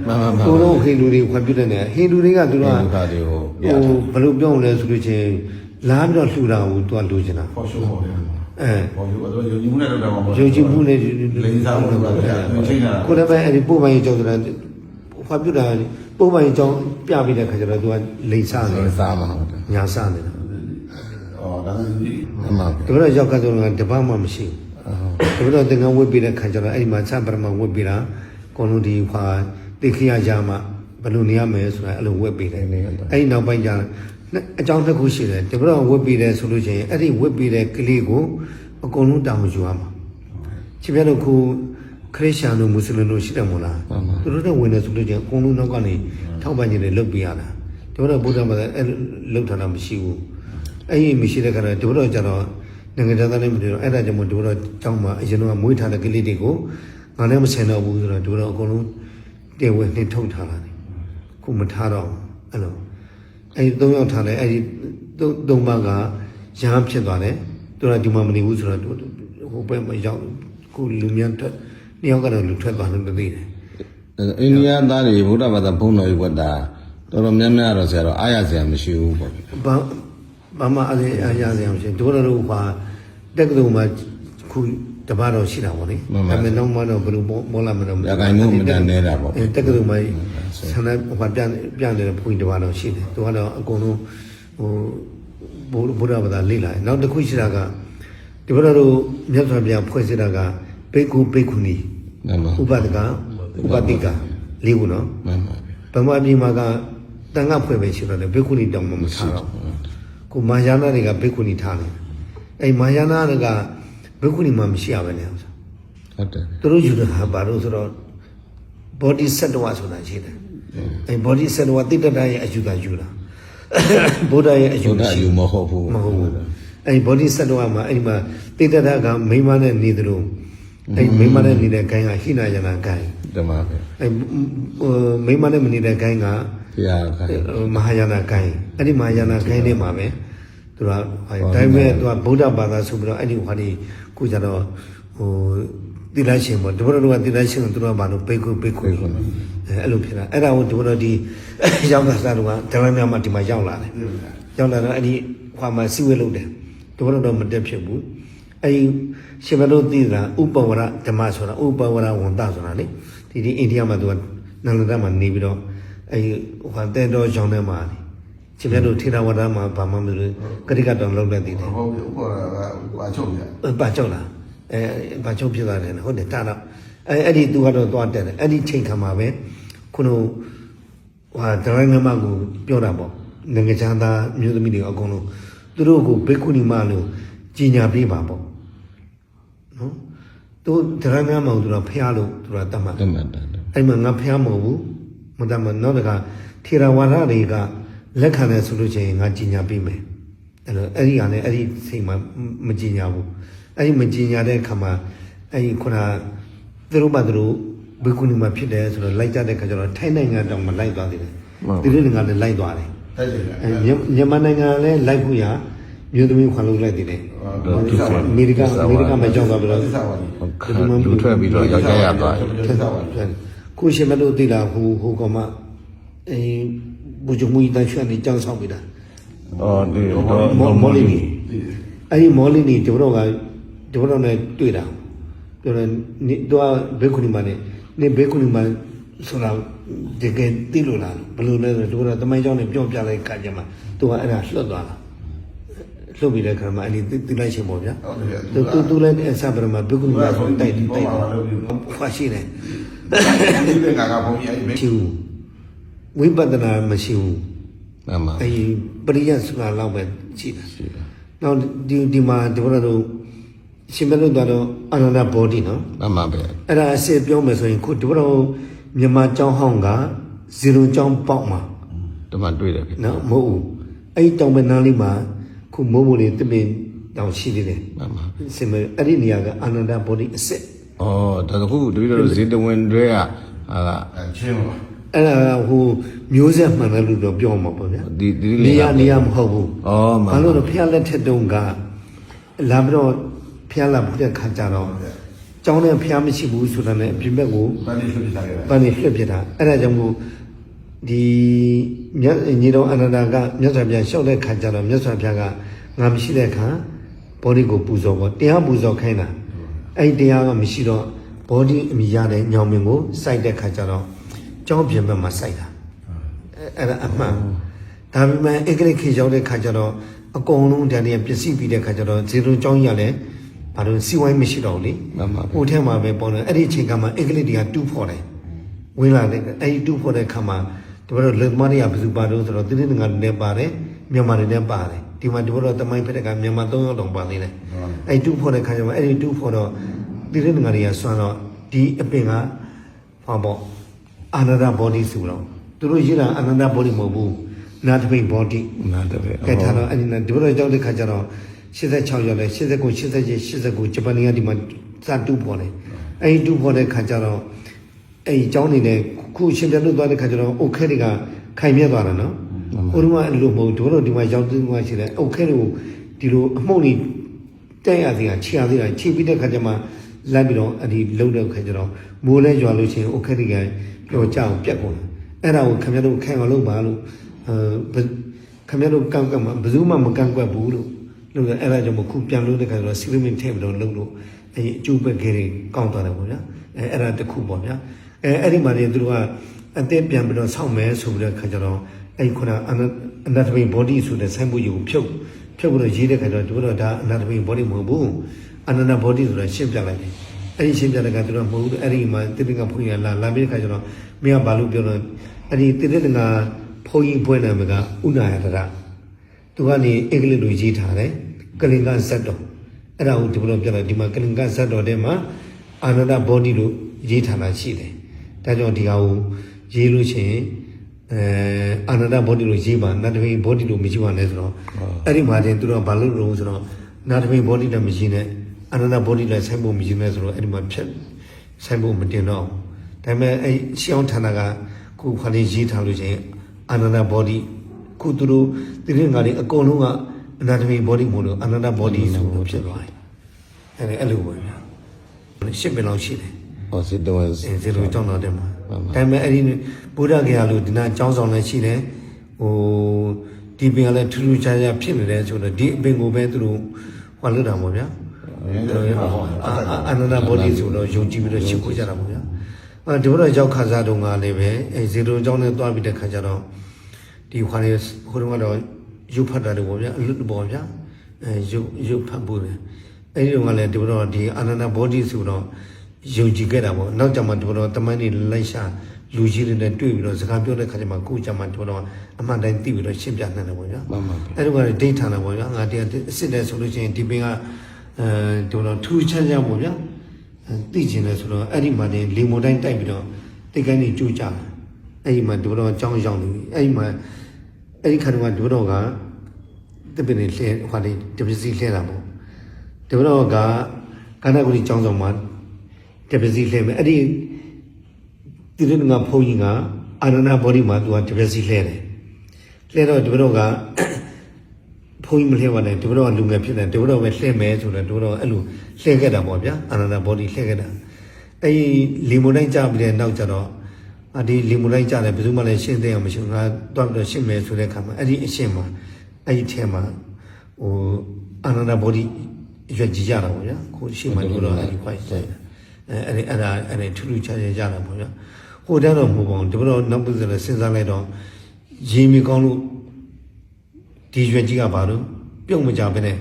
ကိုတော့ဟိန္ဒူတွေခွင့်ပြုတဲ့နေရာဟိန္ဒူတွေကသူတို့ကဒီကတွေကိုပြဟိုဘယ်လိုပြောမလဲဆိုလို့ချင်းလာပြီးတော့လှူတာကိုသူကလိုချင်တာဖောက်ရှုံးဟောတယ်အဲဟောယူတော့ယုံကြည်မှုနဲ့တော့တာပေါ့ယုံကြည်မှုနဲ့လိန်စားမှုနဲ့တော့ချိန်တာကိုလည်းပဲအဲ့ဒီပို့ပိုင်းကြောင့်ဆိုတာခွင့်ပြုတာပို့ပိုင်းကြောင့်ပြပြီးတဲ့ခါကျတော့သူကလိန်စားနေလေစားမှာဟုတ်တယ်ညာစားနေတာอ๋อဒါကဒီမှန်ပါတပည့်တော်ရောက်ကတော့တပတ်မှမရှိဘူး တပည့်တော်သင်္ကန်းဝတ်ပြီးတဲ့ခါကျတော့အဲ့ဒီမှာစပရမဝတ်ပြီးတာကိုလုံးဒီခွာတိခိယရမှဘယ်လိုနေရမယ်ဆိုတာအဲ့လိုဝတ်ပြီးတယ်အဲ့ဒီနောက်ပိုင်းကျအကြောင်းတစ်ခုရှိတယ်တပည့်တော်ဝတ်ပြီးတယ်ဆိုလို့ရှိရင်အဲ့ဒီဝတ်ပြီးတဲ့ကလေးကိုအကုန်လုံးတောင်းယူရမှာချစ်ပြတော့ခုခရစ်ယာန်တို့မွတ်စလင်တို့ရှိတယ်မို့လားသူတို့တော့ဝင်တယ်ဆိုလို့ချင်းအကုန်လုံးနောက်ကနေထောက်ပံ့နေတယ်လုပ်ပြရတာတပည့်တော်ဗုဒ္ဓဘာသာအဲ့လုပ်ထားတာမရှိဘူးအဲ့ဒီမရှိတဲ့ခါတော့ဒီဘတော့ကျတော့ နိုင်ငံသားလည်းမတွေ့တော့အဲ့ဒါကြောင့်မို့ဒီဘတော့ကျောင်းမှာအရင်ကမွေးထားတဲ့ကလေးတွေကိုငါလည်းမဆင်တော့ဘူးဆိုတော့ဒီဘတော့အကုန်လုံးတေဝဲနှင်ထုတ်ထားတာလေခုမထားတော့ဘူးအဲ့လိုအဲ့ဒီသုံးယောက်ထားတယ်အဲ့ဒီသုံးသုံးပါးကရဟန်းဖြစ်သွားတယ်သူကဒီမှာမနေဘူးဆိုတော့သူဟိုဘက်မှာရောက်ကိုလူမြန်ထွက်နှစ်ယောက်ကတော့လူထွက်သွားတယ်မသိတယ်အိန္ဒိယသားတွေဗုဒ္ဓဘာသာဘုန်းတော်ကြီးဝတ်တာတော်တော်များများတော့ဆရာတော့အားရစရာမရှိဘူးပေါ့ဘာ ဘာမှအဲ့ဒီအားရစရာမရှိဘူးတို့တို့ကတက်ကတူမှာခုတပတ်တော့ရှိတာပေါ့လေဒါပေမဲ့နောက်မှတော့ဘယ်လိုမောလာမလို့ရခိုင်မှုမတန်နေတာပေါ့အဲတက်ကတူမှာဆန္ဒဟိုပြန်ပြန်နေတဲ့ဖွင့်တပတ်တော့ရှိတယ်သူကတော့အကုန်လုံးဟိုဘုဘုရားဘာသာလေ့လာတယ်နောက်တစ်ခုရှိတာကဒီဘက်တော့မြတ်စွာဘုရားဖွဲ့စည်းတာကဘေကုဘေကုနီမှန်ပါဥပဒကဥပတိကလေးခုနော်မှန်ပါဗမာပြည်မှာကတန်ခါဖွဲ့ပဲရှိတော့တယ်ဘေကုနီတောင်မှမထားတော့ ကိုမာယာနာတွေကဘေကုနီထားတယ်အဲမာယာနာတွေကဘေကုနီမှမရှိရပဲလေဥစ္စာဟုတ်တယ်သူတို့ယူတာဟာဘာလို့ဆိုတော့ body set ဝဆိုတာရှိတယ်အဲ body set ဝတိတ္တရရဲ့အယူတာယူတာဘုရားရဲ့အယူဘုရားရှိယူမဟုတ်ဘူးမဟုတ်ဘူးအဲ body set ဝမှာအဲ့ဒီမှာတိတ္တရကမိန်းမနဲ့နေတယ်လို့အဲမိန်းမနဲ့နေတဲ့ဂိုင်းကဟိနာယနာဂိုင်းဓမ္မပဲအဲမိန်းမနဲ့မနေတဲ့ဂိုင်းက ဘုရားခိုင်မဟာယာနာဂိုင်းအဲ့ဒီမဟာယာနာဂိုင်းထဲမှာပဲသူကအဲဒါပေမဲ့သူကဗုဒ္ဓဘာသာဆိုပြီးတော့အဲ့ဒီဟောဒီကိုကြတော့ဟိုတိလရှင်ပေါ့ဒီဘက်တော့ကတိလရှင်ကသူကဘာလို့ပိတ်ခုပိတ်ခုအဲအဲ့လိုဖြစ်တာအဲ့ဒါကိုဒီဘက်တော့ဒီရောက်တာစားတော့ဒလမ်းများမှဒီမှာရောက်လာတယ်ရောက်လာတော့အဲ့ဒီဟွာမှာစီဝဲလုပ်တယ်ဒီဘက်တော့မတက်ဖြစ်ဘူးအဲ့ဒီရှင်ဘတို့သိတာဥပဝရဓမ္မဆိုတာဥပဝရဝန်တဆိုတာလေဒီဒီအိန္ဒိယမှာသူကနန္ဒတမှာနေပြီးတော့ အဲ့ဒီဟွာတဲ့တော်ကြောင်းထဲမှာရှင်ဘတို့ထေရဝါဒမှာဘာမှမလို့ကတိကတော်လောက်လက်သေးတယ်ဟုတ်ပြီဥပဒေကပါချုပ်ပြဘာကြောက်လားအဲဘာကြောက်ဖြစ်သွားတယ်လဲဟုတ်တယ်တာတော့အဲအဲ့ဒီသူကတော့သွားတက်တယ်အဲ့ဒီချိန်ခါမှာပဲခုနဟာဒရိုင်းနမကိုပြောတာပေါ့နိုင်ငံချမ်းသားမျိုးသမီးတွေအကုန်လုံးသူတို့ကိုဘေကုဏီမလို့ကြီးညာပေးပါပေါ့နော်သူဒရိုင်းနမကိုသူတော့ဖျားလို့သူကတတ်မှတ်ဓမ္မတန်တယ်အဲ့မှာငါဖျားမဟုတ်ဘူး မတတ်မှတ်နောက်တကထေရဝါဒတွေကလက်ခံတယ်ဆိုလို့ချင်းငါကြီးညာပေးမယ်အဲ့တော့အဲ့ဒီကလည်းအဲ့ဒီစိတ်မှာမကြီးညာဘူးအဲ့ဒီမကြီးညာတဲ့အခါမှာအဲ့ဒီခုနသူတို့မှသူတို့ဘိကုနီမှာဖြစ်တယ်ဆိုတော့လိုက်ကြတဲ့ခါကျတော့ထိုင်းနိုင်ငံတောင်မှလိုက်သွားသေးတယ်သူတို့ကလည်းလိုက်သွားတယ်တိုက်တယ်အဲမြန်မာနိုင်ငံလည်းလိုက်ဖို့ရမြို့သမီးခွန်လို့လိုက်သေးတယ်အမေရိကအမေရိကမှာကြောက်သွားပြီးတော့သစ္စာဝါဒီလူထွက်ပြီးတော့ရောက်ကြရသွားတယ်သစ္စာဝါဒီ ကိုရှင်မလို့သိတာဟိုဟိုကောင်မအဲဘူဂျမူတန်ချွတ်နေကြောင်းဆောင်ပြီးတာအော်ဒီမော်မော်လီနီအဲ့ဒီမော်လီနီဒီဘတော့ကဒီဘတော့နဲ့တွေ့တာပြောတယ်နေတော့ဘေခုနီမနဲ့နေဘေခုနီမဆိုတာတကယ်သိလို့လားဘယ်လိုလဲဆိုတော့ဒီဘတော့တမိုင်းကြောင်းနဲ့ပြောပြလိုက်ခါကြမှာသူကအဲ့ဒါလွတ်သွားတာ လွတ်ပြီးတဲ့ခါမှာအဲ့ဒီသိလိုက်ရှင်ပေါ့ဗျာဟုတ်တယ်သူသူသူလည်းအစပရမှာဘေခုနီမဆိုတိုက်တိုက်ဖာရှိတယ်ဒီဘက်ကကဘုံကြီးအဲ့ဒီမရှိဘူးဝိပဿနာမရှိဘူးမှန်ပါအဲပရိယတ်ဆိုတာလောက်ပဲရှိတယ်နောက်ဒီဒီမှာဒီဘက်တော့ရှင်ဘက်တော့တော့အာနန္ဒဘောဓိနော်မှန်ပါပဲအဲ့ဒါအစစ်ပြောမယ်ဆိုရင်ခုဒီဘက်တော့မြန်မာကျောင်းဟောင်းကဇီရိုကျောင်းပေါက်မှာဓမ္မတွေ့တယ်ဗျနော်မဟုတ်ဘူးအဲ့ဒီတောင်ပန်းနားလေးမှာ ခုမိုးမိုးလေးတပင်တောင်ရှိသေးတယ်မှန်ပါစင်မအဲ့ဒီနေရာကအာနန္ဒဘောဓိအစစ်အော်ဒါတခုတပည့်တော်ဇေတဝင်တွေကဟာကအဲချင်းပါအဲ့ဒါကဟိုမျိုးဆက်မှန်တယ်လို့တော့ပြောမှာပေါ့ဗျာဒီဒီနေရနေရမဟုတ်ဘူးအော်မှန်ဘာလို့လဲဖျားလက်ထက်တုန်းကလာပြီးတော့ဖျားလာဖို့တဲ့ခါကြတော့ကျောင်းထဲဖျားမရှိဘူးဆိုတာနဲ့အပြင်ဘက်ကိုဘာလို့ဖြစ်စားရလဲပန်းနေလှည့်ပြတာအဲ့ဒါကြောင့်မို့ ဒီမြတ်ညီတော်အနန္ဒာကမြတ်စွာဘုရားလျှောက်တဲ့ခါကြတော့မြတ်စွာဘုရားကငါမရှိတဲ့ခါဘောဓိကိုပူဇော်ပေါ့တရားပူဇော်ခိုင်းတာအဲ့ဒီတရားကမရှိတော့ဘောဓိအမိရတဲ့ညောင်မင်းကိုစိုက်တဲ့ခါကြတော့ကျောင်းပြင်ဘက်မှာစိုက်တာအဲ့ဒါအမှန်ဒါပေမဲ့အင်္ဂလိပ်ခေတ်ရောက်တဲ့ခါကျတော့အကုန်လုံးတန်တွေကပစ္စည်းပြီးတဲ့ခါကျတော့ဇေရုံကျောင်းကြီးကလည်းဘာလို့စီဝိုင်းမရှိတော့ဘူးလေမှန်ပါပဲဟိုထဲမှာပဲပေါ်နေအဲ့ဒီအချိန်ကမှအင်္ဂလိပ်တွေကတူးဖော်တယ်ဝင်လာတယ်အဲ့ဒီတူးဖော်တဲ့ခါမှာ ဒီဘက်တော့လက်မတွေကဘယ်သူပါတော့ဆိုတော့တိတိငါတွေလည်းပါတယ်မြန်မာတွေလည်းပါတယ်ဒီမှာဒီဘက်တော့တမိုင်းဖက်တဲ့ကမြန်မာ၃ယောက်တောင်ပါသေးတယ်အဲ့ဒီတူးဖော်တဲ့ခါကျမှအဲ့ဒီတူးဖော်တော့တိတိငါတွေကဆွမ်းတော့ဒီအပင်ကဟောပေါ့အာနန္ဒဘောဓိဆိုတော့သူတို့ရေးတာအာနန္ဒဘောဓိမဟုတ်ဘူးနာတပိန်ဘောဓိ နားတယ်ပဲ ကဲထားတော့အဲ့ဒီနဲ့ဒီဘက်ကြောက်တဲ့ခါကျတော့86ရောက်လဲ89 87 89ဂျပန်ကဒီမှာစတူပေါ်တယ်အဲ့ဒီတူပေါ်တဲ့ခါကျတော့အဲ့ဒီเจ้าနေနဲ့ ခုရှင်ပြတ်လို့သွားတဲ့ခါကျတော့အိုခဲတွေကခိုင်မြဲသွားတာနော်ဟိုတုန်းကအဲ့လိုမဟုတ်တို့တော့ဒီမှာရောက်သေးမှရှိတယ်အုတ်ခဲတွေကိုဒီလိုအမှုန့်ကြီးတက်ရသေးတာခြေရသေးတာခြေပြီးတဲ့ခါကျမှလိုက်ပြီးတော့အဲ့ဒီလုံတဲ့ခါကျတော့မိုးလဲရွာလို့ရှိရင်အုတ်ခဲတွေကပြောကြအောင်ပြက်ကုန်တယ်အဲ့ဒါကိုခင်ဗျားတို့ခံအောင်လုပ်ပါလို့အဲခင်ဗျားတို့ကန့်ကွက်မှာဘယ်သူမှမကန့်ကွက်ဘူးလို့လို့အဲ့ဒါကြောင့်မခုပြန်လို့တဲ့ခါကျတော့စီလမင်ထည့်ပြီးတော့လုပ်လို့အဲ့အကျိုးပဲခဲတွေကောင်းသွားတယ်ပေါ့ဗျာအဲအဲ့ဒါတစ်ခုပေါ့ဗျာ အဲအဲ့ဒီမှာနေသူတို့ကအသက်ပြန်ပြီးတော့ဆောက်မယ်ဆိုပြီးတဲ့ခါကျတော့အဲ့ခုနအနတ်သမီး body ဆိုတဲ့ဆိုင်းဘုတ်ကြီးကိုဖြုတ်ဖြုတ်ပြီးတော့ရေးတဲ့ခါကျတော့သူတို့ဒါအနတ်သမီး body မဟုတ်ဘူးအနန္တ body ဆိုတာရှင်းပြလိုက်တယ်အဲ့ဒီရှင်းပြတဲ့ကသူတို့မဟုတ်ဘူးအဲ့ဒီမှာတိတိကဘုန်းကြီးကလာလာပြီးတဲ့ခါကျတော့မင်းကဘာလို့ပြောတော့အဲ့ဒီတိတိကဘုန်းကြီးပွဲနာမကဥနာယတရသူကနေအင်္ဂလိပ်လိုရေးထားတယ်ကလင်္ကာဇတ်တော်အဲ့ဒါကိုဒီလိုပြောလိုက်ဒီမှာကလင်္ကာဇတ်တော်ထဲမှာအာနန္ဒဘောဓိလို့ရေးထားတာရှိတယ် ဒါကြောင့်ဒီဟာကိုရေးလို့ရှိရင်အဲအာနန္ဒဘောဓိလို့ရေးပါနတ်တပိဘောဓိလို့မရေးပါနဲ့ဆိုတော့အဲ့ဒီမှာတင်သူတို့ကဘာလို့လို့ဆိုတော့နတ်တပိဘောဓိလည်းမရေးနဲ့အာနန္ဒဘောဓိလည်းဆိုင်ဖို့မရေးနဲ့ဆိုတော့အဲ့ဒီမှာဖြတ်ဆိုင်ဖို့မတင်တော့ဘူးဒါပေမဲ့အဲ့ရှေးအောင်ဌာနကခုခါလေးရေးထားလို့ရှိရင်အာနန္ဒဘောဓိခုသူတို့တိရငါတွေအကုန်လုံးကအနာတမီ body မို့လို့အနန္တ body ဆိုလို့ဖြစ်သွားတယ်။အဲ့ဒါအဲ့လိုပဲဗျာ။ရှစ်ပင်လောက်ရှိတယ် ဟောစစ်တော့။အဲဇေလိုကြောင်းတော်တယ်မှာ။ဒါပေမဲ့အဲ့ဒီဘုရားကေလို့ဒီနာကျောင်းဆောင်လည်းရှိတယ်။ဟိုဒီပင်ကလည်းထူးထူးခြားခြားဖြစ်နေတယ်ဆိုတော့ဒီအပင်ကိုပဲသူတို့ဟောလို့တာပေါ့ဗျာ။အဲ့ဒါလည်းဟောအာအာအနန္တဘောဓိဆိုတော့ယုံကြည်ပြီးတော့ရှင်းကိုကြတာပေါ့ဗျာ။အဲဒီဘက်တော့ရောက်ခါစားတုန်းကလည်းပဲအဲဇေလိုကျောင်းနဲ့တွားပြီးတဲ့ခါကျတော့ဒီခွာလေးဟိုတုန်းကတော့ရုပ်ဖတ်တာတွေပေါ့ဗျာအလွတ်ပေါ့ဗျာအဲရုပ်ရုပ်ဖတ်ဖို့တယ်အဲဒီတုန်းကလည်းဒီဘက်တော့ဒီအနန္တဘောဓိဆိုတော့ ယုံကြည်ခဲ့တာပေါ့နောက်ကြမှာဒီဘက်တော့တမန်တွေလိုက်ရှာလူကြီးတွေနဲ့တွေ့ပြီးတော့စကားပြောတဲ့ခါကျမှကိုကြမှာဒီဘက်တော့အမှန်တိုင်းသိပြီးတော့ရှင်းပြနိုင်တယ်ပေါ့ဗျာမှန်ပါဗျာအဲ့တော့ကဒိဋ္ဌာန်တယ်ပေါ့ဗျာငါတရားအစ်စ်တယ်ဆိုလို့ရှိရင်ဒီပင်ကအဲဒီတော့ထူးခြားခြားပေါ့ဗျာအဲသိကျင်တယ်ဆိုတော့အဲ့ဒီမှာနေလေမွန်တိုင်းတိုက်ပြီးတော့တိတ်ကိုင်းနေကြိုးကြတယ်အဲ့ဒီမှာဒီတော့အကြောင်းရောက်နေပြီအဲ့ဒီမှာအဲ့ဒီခါတော့ဒီတော့ကတပင်းနေလှဲဟိုလေတပစီလှဲတာပေါ့ဒီတော့ကကန္နကုရီကျောင်းဆောင်မှာ တပစီလှဲမယ်အဲ့ဒီဒီလိုငါဖုန်းကြီးကအာနန္ဒဘောဓိမှာသူကတပစီလှဲတယ်လှဲတော့ဒီဘတော့ကဘုန်းကြီးမလှဲပါနဲ့ဒီဘတော့ကလူငယ်ဖြစ်တယ်ဒီဘတော့ပဲလှဲမယ်ဆိုတော့ဒီဘတော့အဲ့လိုလှဲခဲ့တာပေါ့ဗျာအာနန္ဒဘောဓိလှဲခဲ့တာအဲ့ဒီလီမွန်တိုင်းကြပြီးတဲ့နောက်ကျတော့အဒီလီမွန်တိုင်းကြတယ်ဘယ်သူမှလည်းရှင်းသေးအောင်မရှိဘူးငါတွားပြီးတော့ရှင်းမယ်ဆိုတဲ့အခါမှာအဲ့ဒီအရှင်းမှာအဲ့ဒီထဲမှာဟိုအာနန္ဒဘောဓိရွက်ကြည့်ကြတာပေါ့ဗျာကိုရှင်းမှဒီဘတော့အဲ့ဒီခွိုင်း အဲအဲ့ဒီအဲ့ဒါအဲ့ဒီထူးထူးခြားခြားကြတာပေါ့ဗျာဟိုတန်းတော့မဟုတ်ပါဘူးဒီဘတော့နောက်ပြီးဆိုလည်းစဉ်းစားလိုက်တော့ရေမီကောင်းလို့ဒီရွက်ကြီးကဘာလို့ပြုတ်မကြဘဲနဲ့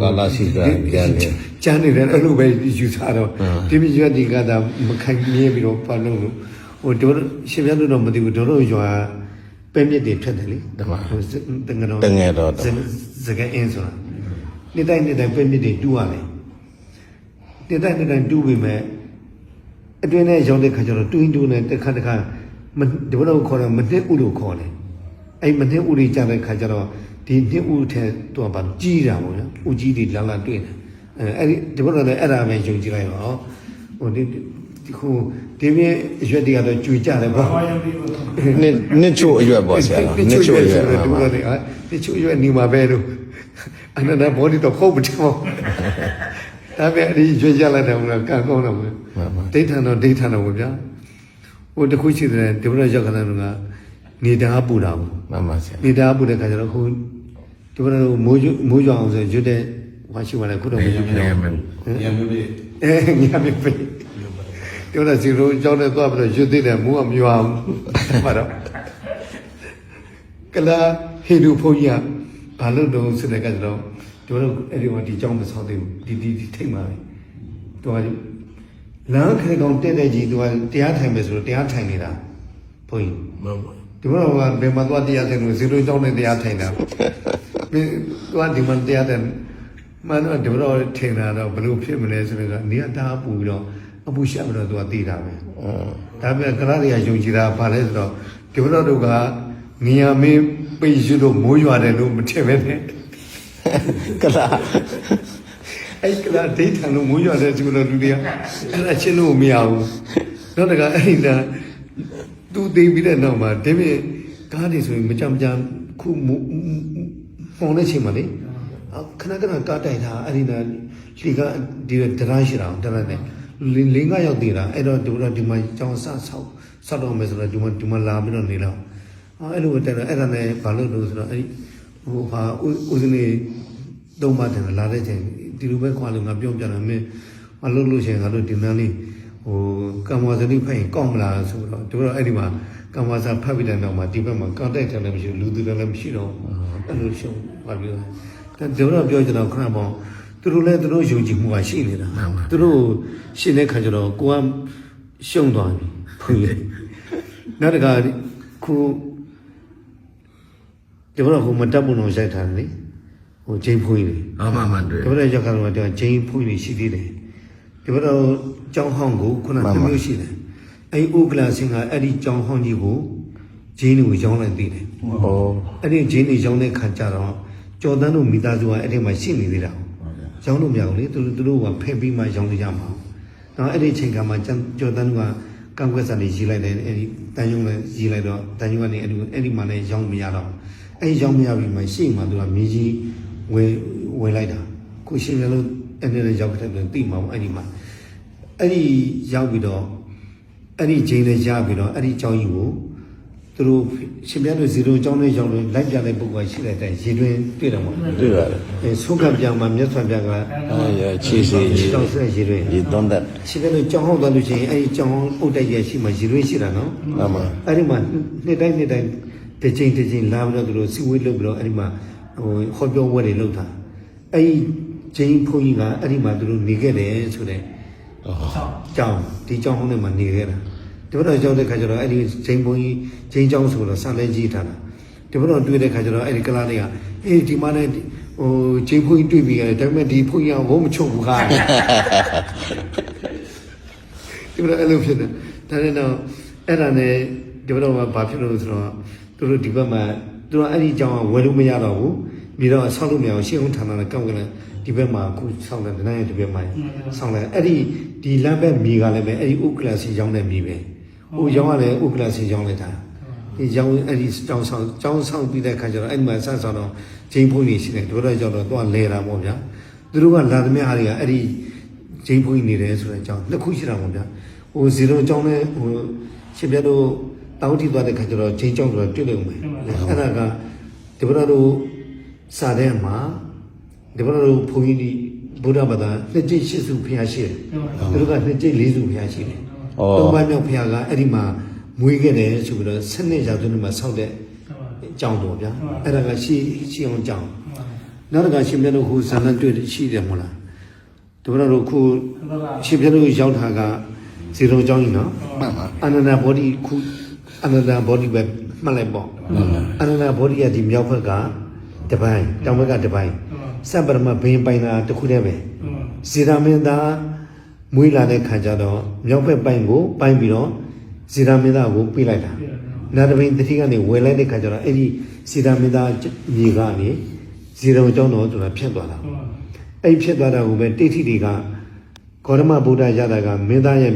ကာလာရှိတာပြန်လေကျန်းနေတယ်အဲ့လိုပဲယူဆတော့ဒီမရွက်ဒီကသာမခိုင်မြဲပြီးတော့ဘာလို့လို့ဟိုတို့ရှင်ပြလို့တော့မသိဘူးတို့တို့ရွာပဲမြစ်တွေထွက်တယ်လေဟိုတငယ်တော့တငယ်တော့စကအင်းဆိုတာနေ့တိုင်းနေ့တိုင်းပဲမြစ်တွေတူးရတယ် နေ့တိုင်းနေ့တိုင်းတူးပြီမဲ့အတွင်းထဲရောက်တဲ့ခါကျတော့တူးရင်တူးနေတစ်ခါတစ်ခါမဒီဘတော့ခေါ်တယ်မနှစ်ဥလို့ခေါ်တယ်အဲ့မနှစ်ဦးတွေကြာတဲ့ခါကျတော့ဒီနှစ်ဦးထဲသူကဘာလို့ကြီးတာပေါ့နော်ဦးကြီးတွေလာလာတွေ့တယ်အဲအဲ့ဒီဒီဘက်တော့လည်းအဲ့ဒါပဲယုံကြည်လိုက်ပါဟောဟိုဒီဒီခုဒီပြည့်ရွက်တွေကတော့ကြွေကြတယ်ပေါ့နှစ်နှစ်ချို့အရွက်ပေါ့ဆရာနှစ်ချို့အရွက်ဒီမှန်ပါလိုလေဟာဒီချို့ရွက်နေမှာပဲလို့အနန္တဘောဓိတော့ခုတ်မချော ဒါပဲအဲ့ဒီရွက်ရလာတယ်မလားကံကောင်းတယ်မလားမှန်ပါဒိဋ္ဌာန်တော့ဒိဋ္ဌာန်တော့ဗျာဟိုတခုရှိတယ်ဒီဘက်ရောက်ကလည်းနေတာပူတာဘူးမှန်ပါဆရာနေတာပူတဲ့ခါကျတော့ခုဒီဘက်တော့မိုးရွမိုးရွာအောင်ဆိုရွတ်တဲ့ဟောရှိပါလေခုတော့မရွတ်ဘူးရမယ်ရမယ်ပြီအဲညပြပြပြောတာစီရိုးကြောင်းနဲ့သွားပြီးတော့ရွတ်သေးတယ်မိုးကမရွာဘူးမှတော့ကလာဟေဒူဖုန်းကြီးကဘာလို့တော့ဆိုတဲ့ကကျတော့ ဒီဘက်အဲ့ဒီမှာဒီကြောင်းမဆောက်သေးဘူးဒီဒီဒီထိတ်မှာပဲသူကလမ်းခဲကောင်တက်တဲ့ကြီးသူကတရားထိုင်မယ်ဆိုတော့တရားထိုင်နေတာဘုန်းကြီးမှန်ပါဒီမှာကဘယ်မှာသွားတရားထိုင်လို့ဇီရိုကြောင်းနဲ့တရားထိုင်တာမင်းသွားဒီမှာတရားထိုင်မှန်တော့ဒီမှာထင်တာတော့ဘယ်လိုဖြစ်မလဲဆိုတော့နေရာတားပူပြီးတော့အပူရှက်ပြီးတော့သူကသိတာပဲဒါပေမဲ့ကလားတွေကယုံကြည်တာဘာလဲဆိုတော့ဒီမှာတို့ကငင်ရမင်းပိတ်ရွလို့မိုးရွာတယ်လို့မထင်ပဲနဲ့ ကလာအဲ့ကလားဒိဋ္ဌံလို့မိုးရွာတယ်ဆိုတော့လူတွေကအဲ့ဒါရှင်းလို့မရဘူးနောက်တကအဲ့ဒီကသူသိပြီးတဲ့နောက်မှာဒီပြကားတွေဆိုရင်မကြမ်းကြမ်းခုမပုံတဲ့ချိန်မှာလေခဏခဏကားတိုင်တာအဲ့ဒီနာလေကဒီဒရာရှိတာဒရာနဲ့လင်းကရောက်သေးတာအဲ့တော့ဒီတော့ဒီမှာကြောင်းဆဆောက်ဆောက်တော့မယ်ဆိုတော့ဒီမှာဒီမှာလာပြီးတော့နေတော့အဲ့လိုတက်တော့အဲ့ဒါနဲ့ဘာလို့လို့ဆိုတော့အဲ့ဟိုဟာဦးစင်းနေ သုံးပါတယ်လာတဲ့ချိန်ဒီလိုပဲခွာလို့ငါပြောပြတာမင်းမလုပ်လို့ရှိရင်ငါတို့ဒီနန်းလေးဟိုကံဝါစတိဖိုင်ကောက်မလားဆိုတော့တို့တော့အဲ့ဒီမှာကံဝါစာဖတ်ပြီးတဲ့နောက်မှာဒီဘက်မှာကန်တက်တယ်လည်းမရှိဘူးလူသူလည်းမရှိတော့အဲ့လိုရှုံးပါပြီးတော့တို့တော့ပြောကြတော့ခဏပေါ့သူတို့လည်းသူတို့ယုံကြည်မှုကရှိနေတာသူတို့ရှင်တဲ့ခါကျတော့ကိုကရှုံးသွားပြီဖွင့်လေနောက်တကခုဒီဘက်ဟိုမတက်ဘူးတော့ရိုက်ထားတယ်လေ ဟိုဂျိမ်းဖွင့်လေအမှန်မှန်တွေ့ဒီဘက်ရောက်ကတော့တော့ဂျိမ်းဖွင့်နေရှိသေးတယ်ဒီဘက်တော့ကျောင်းဟောင်းကိုခုနကတစ်မျိုးရှိတယ်အဲ့ဥက္ကလာစင်ကအဲ့ဒီကျောင်းဟောင်းကြီးကိုဂျင်းကိုရောင်းလိုက်သေးတယ်ဩအဲ့ဒီဂျင်းတွေရောင်းတဲ့ခါကျတော့ကျော်တန်းတို့မိသားစုကအဲ့ဒီမှာရှိနေသေးတာရောင်းလို့မရဘူးလေသူတို့သူတို့ကဖဲပြီးမှရောင်းလို့ရမှာနော်အဲ့ဒီချိန်ကမှကျော်တန်းတို့ကကံကွက်စာလေးရေးလိုက်တယ်အဲ့ဒီတန်ယုံလည်းရေးလိုက်တော့တန်ယုံကနေအဲ့ဒီအဲ့ဒီမှာလည်းရောင်းမရတော့အဲ့ဒီရောင်းမရပြီမှရှေ့မှာသူကမြေကြီး ဝယ်ဝယ်လိုက်တာခုရှင်းရလို့အဲ့ဒီလည်းရောက်ခဲ့တယ်တိမှာပေါ့အဲ့ဒီမှာအဲ့ဒီရောက်ပြီးတော့အဲ့ဒီဂျင်းလေးရပြီးတော့အဲ့ဒီကြောင်းကြီးကိုသူတို့ရှင်ပြတို့ဇီရိုကြောင်းလေးရောက်လို့လိုက်ပြတဲ့ပုံကရှိတဲ့အတိုင်းရေတွင်းတွေ့တယ်မို့တွေ့ရတယ်အဲဆုံးကပြန်မှာမြတ်စွာဘုရားကအော်ရခြေစီရေတောင်းဆက်ရေတွင်းရေသွန်းသက်ရှင်ပြတို့ကြောင်းဟောက်သွားလို့ရှိရင်အဲ့ဒီကြောင်းအုတ်တိုက်ရရှိမှရေတွင်းရှိတာနော်အမှန်အဲ့ဒီမှာနှစ်တိုင်းနှစ်တိုင်းတစ်ချိန်တစ်ချိန်လာပြီးတော့သူတို့စီဝေးလုပ်ပြီးတော့အဲ့ဒီမှာ ဟိုဟောပြောဝဲတွေလုပ်တာအဲ့ဒီချိန်ဘုန်းကြီးကအဲ့ဒီမှာသူတို့နေခဲ့တယ်ဆိုတဲ့ဩကြောင်းဒီကြောင်းဟောင်းထဲမှာနေခဲ့တာဒီဘက်တော့ကြောင်းတဲ့ခါကျတော့အဲ့ဒီချိန်ဘုန်းကြီးချိန်ကြောင်းဆိုတော့ဆက်လဲကြီးထားတာဒီဘက်တော့တွေ့တဲ့ခါကျတော့အဲ့ဒီကလာလေးကအေးဒီမှာလည်းဟိုချိန်ဘုန်းကြီးတွေ့ပြီးရတယ်ဒါပေမဲ့ဒီဘုန်းကြီးကဘုံမချုပ်ဘူးခါဒီဘက်အဲ့လိုဖြစ်တယ်ဒါနဲ့တော့အဲ့ဒါနဲ့ဒီဘက်တော့ဘာဖြစ်လို့လဲဆိုတော့သူတို့ဒီဘက်မှာ သူတို့အဲ့ဒီအကြောင်းကဝယ်လို့မရတော့ဘူးပြီးတော့ဆောက်လို့မရအောင်ရှင်းအောင်ဌာနနဲ့ကောက်ကလည်းဒီဘက်မှာအခုဆောက်တယ်ဒနိုင်ရဲ့ဒီဘက်မှာဆောက်တယ်အဲ့ဒီဒီလမ်းဘက်မြေကလည်းပဲအဲ့ဒီဥက္ကလစီရောင်းတဲ့မြေပဲဟိုရောင်းရတယ်ဥက္ကလစီရောင်းလိုက်တာဒီရောင်းအဲ့ဒီကျောင်းဆောင်ကျောင်းဆောင်ပြီးတဲ့ခါကျတော့အဲ့ဒီမှာဆန်းဆောင်တော့ဂျိန်းဖုန်းကြီးရှိတယ်တို့တော့ကြောက်တော့တော့လဲတာပေါ့ဗျာသူတို့ကလာသမျှဟာတွေကအဲ့ဒီဂျိမ်းဖွင့်နေတယ်ဆိုတဲ့အကြောင်းနှစ်ခုရှိတာပေါ့ဗျာဟိုဇီရိုအကြောင်းနဲ့ဟိုရှင်ပြတ်တို့ တောင်းတီသွားတဲ့ခါကျတော့ဂျိမ်းကြောင်းဆိုတော့တွေ့လို့မယ်အဲ့ဒါကဒီဘရတို့စာတဲ့မှာဒီဘရတို့ဘုန်းကြီးဒီဗုဒ္ဓဘာသာနှစ်ကျိတ်ရှစ်စုဖျားရှိတယ်သူတို့ကနှစ်ကျိတ်လေးစုဖျားရှိတယ်သုံးပါးမြောက်ဖျားကအဲ့ဒီမှာမွေးခဲ့တယ်ဆိုပြီးတော့ဆက်နှစ်ရာစုနှစ်မှာဆောက်တဲ့အကြောင်းတော်ဗျာအဲ့ဒါကရှိရှိအောင်ကြောင်းနောက်တစ်ခါရှင်ပြတ်တို့ဟိုဇာလန်တွေ့ရှိတယ်မဟုတ်လားဒီဘက်တော့ခုရှင်ပြတို့ရောက်တာကဇီရိုကျောင်းကြီးနော်မှန်ပါအနန္ဒဘောဓိခု အနန္ဒဘောဓိပဲမှတ်လိုက်ပေါ့အနန္ဒဘောဓိကဒီမြောက်ဘက်ကတပိုင်းတောင်ဘက်ကတပိုင်းစပ်ပရမဘင်းပိုင်တာတစ်ခုတည်းပဲဇီရာမင်းသားမွေးလာတဲ့ခါကျတော့မြောက်ဘက်ပိုင်းကိုပိုင်းပြီးတော့ဇီရာမင်းသားကိုပြေးလိုက်တာနာတပိန်တတိကနေဝယ်လိုက်တဲ့ခါကျတော့အဲ့ဒီဇီရာမင်းသားမြေကနေဇီရိုကျောင်းတော်ဆိုတာဖြတ်သွားတာအဲ့ဖြစ်သွားတာကိုပဲတိဋ္ဌိတွေကဂေါရမဗုဒ္ဓရတာကမင်းသားရဲ့